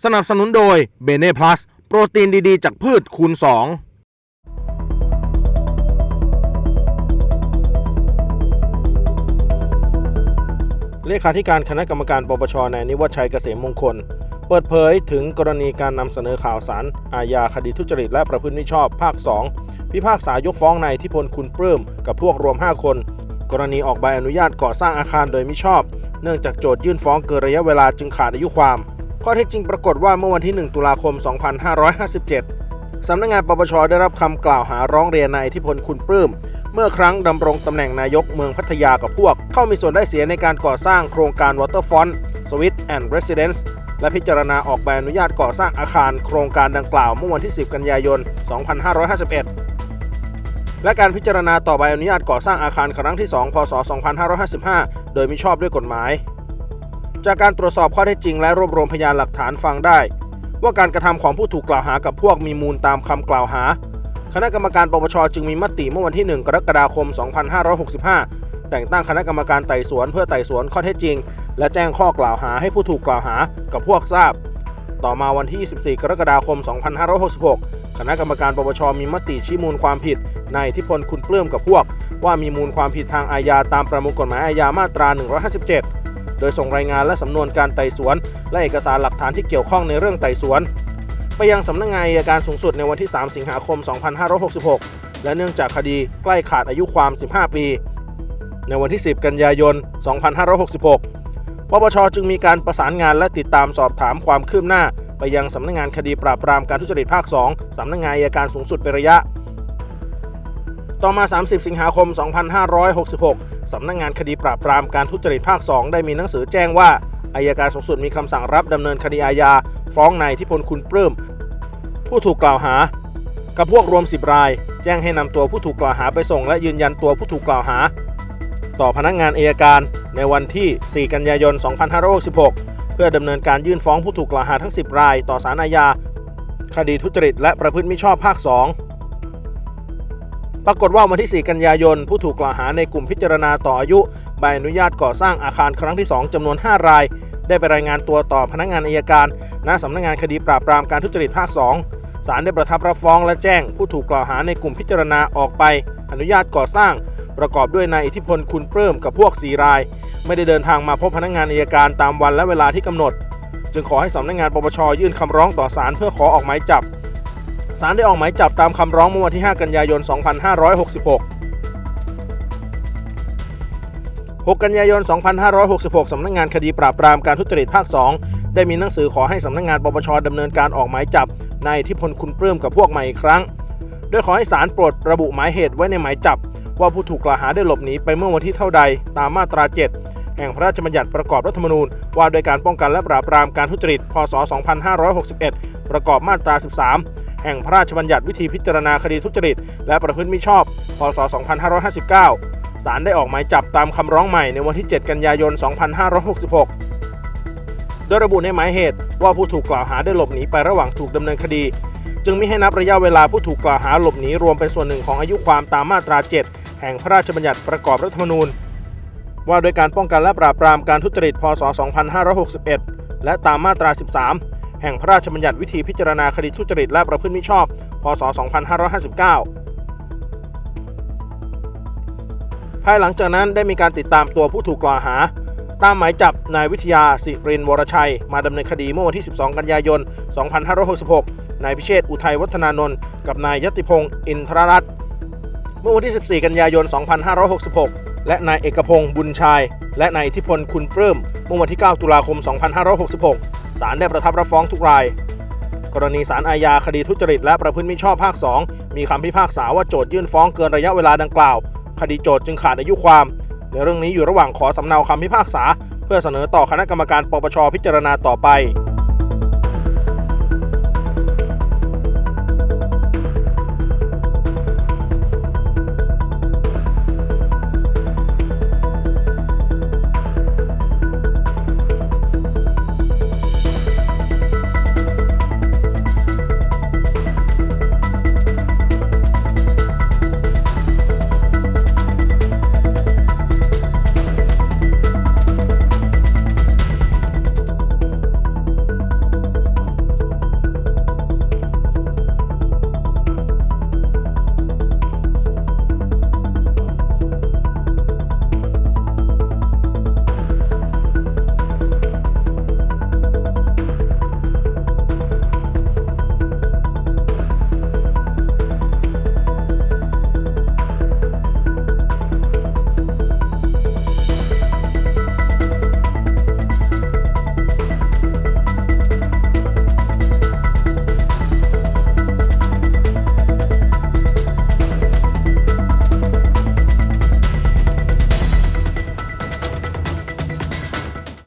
สนับสนุนโดยเบเน่พลัสโปรตีนดีๆ จากพืชคูณ 2เลขาธิการคณะกรรมการปปชนายนิวัชชัยเกษมมงคล เปิดเผยถึงกรณีการนำเสนอข่าวสารอาญาคดีทุจริตและประพฤติมิชอบภาค 2 พิพากษายกฟ้องนายทิพลคุณปลื้มกับพวกรวม 5 คน กรณีออกใบอนุญาตก่อสร้างอาคารโดยมิชอบ เนื่องจากโจทยื่นฟ้องเกินระยะเวลาจึงขาดอายุความ ข้อเท็จจริงปรากฏว่าเมื่อวันที่ 1 ตุลาคม 2557 สำนักงานปปชได้รับคำกล่าวหาร้องเรียนนายทิพลคุณปลื้ม เมื่อครั้งดำรงตำแหน่งนายกเมืองพัทยากับพวก เข้ามีส่วนได้เสียในการก่อสร้างโครงการ Waterfront Suite and Residence และพิจารณาออกใบอนุญาตก่อสร้างอาคารโครงการดังกล่าวเมื่อวันที่ 10 กันยายน 2551 และการพิจารณาต่อใบอนุญาตก่อสร้างอาคารครั้งที่ 2 พศ 2555 โดยมิชอบด้วยกฎหมาย จากการตรวจสอบข้อเท็จจริงและรวบรวมพยานหลักฐานฟังได้ ว่าการกระทำของผู้ถูกกล่าวหากับพวกมีมูลตามคำกล่าวหา คณะกรรมการปปชจึงมีมติเมื่อวันที่ 1 กรกฎาคม 2565 แต่งตั้งคณะกรรมการไต่สวนเพื่อไต่สวนข้อเท็จจริง และแจ้งข้อกล่าวหาให้ผู้ถูกกล่าวหากับพวกทราบ ต่อมาวันที่ 24 กรกฎาคม 2566 คณะกรรมการปปชมีมติชี้มูลความผิดนายอิทธิพลคุณปลื้มกับพวก ว่ามีมูลความผิดทางอาญาตามประมวลกฎหมายอาญามาตรา 157 โดยส่งรายงานและสำนวนการไต่สวน และเอกสารหลักฐานที่เกี่ยวข้องในเรื่องไต่สวน ไปยังสำนักงานอัยการสูงสุดในวันที่ 3 สิงหาคม 2566 และเนื่องจากคดีใกล้ขาดอายุความ 15 ปี ในวันที่ 10 กันยายน 2566 ปปชจึงมีการประสานงานและติดตามสอบถามความคืบหน้า ไปยังสำนักงานคดีปราบปรามการทุจริตภาค 2 สำนักงานอัยการสูงสุดเป็นระยะ ต่อมา 30 สิงหาคม 2566 สำนักงานคดีปราบปรามการทุจริตภาค 2 ได้มีหนังสือแจ้งว่าอายการสูงสุดมีคำสั่งรับดำเนินคดีอาญา ฟ้องนายทิพลคุณปลื้ม ผู้ถูกกล่าวหา กับพวกรวม 10 ราย แจ้งให้นำตัวผู้ถูกกล่าวหาไปส่ง และยืนยันตัวผู้ถูกกล่าวหา ต่อพนักงานอัยการในวันที่ 4 กันยายน 2566 เพื่อดำเนินการยื่นฟ้องผู้ถูกกล่าวหาทั้ง 10 ราย ต่อศาลอาญา คดีทุจริตและประพฤติมิชอบภาค 2 ปรากฏว่าวันที่ 4 กันยายน ผู้ถูกกล่าวหาในกลุ่มพิจารณาต่ออายุใบอนุญาตก่อสร้างอาคารครั้งที่ 2จำนวน 5 ราย ได้ไปรายงานตัวต่อพนักงานอัยการณสำนักงานคดีปราบปรามการทุจริตภาค 2 ศาลได้ประทับรับฟ้องและแจ้ง ผู้ถูกกล่าวหาในกลุ่มพิจารณาออกไป อนุญาตก่อสร้าง ประกอบด้วยนายอิทธิพลคุณเพิ่มกับพวก 4 ราย ไม่ได้เดินทางมาพบพนักงานอัยการตามวันและเวลาที่กำหนด จึงขอให้สำนักงานปปชยื่นคำร้องต่อศาลเพื่อขอออกหมายจับ ศาลได้ออกหมายจับตามคำร้องเมื่อวันที่ 5 กันยายน 2566 6 กันยายน 2566 สำนักงานคดีปราบปรามการทุจริตภาค 2 ได้มีหนังสือขอให้สำนักงานปปชดำเนินการออกหมายจับนายทธิพลคุณปลื้มกับพวกใหม่อีกครั้ง โดยขอให้ศาลโปรดระบุหมายเหตุไว้ในหมายจับ ว่าผู้ถูกกล่าวหาได้หลบหนีไปเมื่อวันที่เท่าใดตามมาตรา 7 แห่งพระราชบัญญัติประกอบรัฐธรรมนูญ ว่าโดยการป้องกันและปราบปรามการทุจริต พศ 2561 ประกอบมาตรา 13 แห่งพระราชบัญญัติวิธีพิจารณาคดีทุจริต และประพฤติมิชอบ พศ 2559 ศาลได้ออกหมายจับตามคำร้องใหม่ในวันที่ 7 กันยายน 2566 โดยระบุในหมายเหตุว่าผู้ถูกกล่าวหาได้หลบหนีไประหว่างถูกดำเนินคดี จึงมิให้นับระยะเวลาผู้ถูกกล่าวหาหลบหนีรวมเป็นส่วนหนึ่งของอายุความตามมาตรา 7 แห่งพระราชบัญญัติประกอบรัฐธรรมนูญ ว่าโดยการป้องกันและปราบปรามการทุจริต พศ 2561 และตามมาตรา 13 แห่งพระราชบัญญัติวิธีพิจารณาคดีทุจริตและประพฤติมิชอบ พศ 2559 ภายหลังจากนั้นได้มีการติดตามตัวผู้ถูกกล่าวหา ตามหมายจับนายวิทยาสิรินวรชัย มาดำเนินคดีเมื่อวันที่ 12 กันยายน 2566 นายพิเชษฐอุทัยวัฒนานนท์กับนายยติพงศ์อินทรรัตน์เมื่อวันที่ 14 กันยายน 2566 และนายเอกพงศ์บุญชัยและนายอิทธิพลคุณปลื้มเมื่อวันที่ 9 ตุลาคม 2566 ศาลได้ประทับรับฟ้องทุกราย กรณีศาลอาญาคดีทุจริตและประพฤติมิชอบภาค 2 มีคำพิพากษาว่าโจทยื่นฟ้องเกินระยะเวลาดังกล่าว คดีโจทจึงขาดอายุความ ในเรื่องนี้อยู่ระหว่างขอสำเนาคำพิพากษา เพื่อเสนอต่อคณะกรรมการปปชพิจารณาต่อไป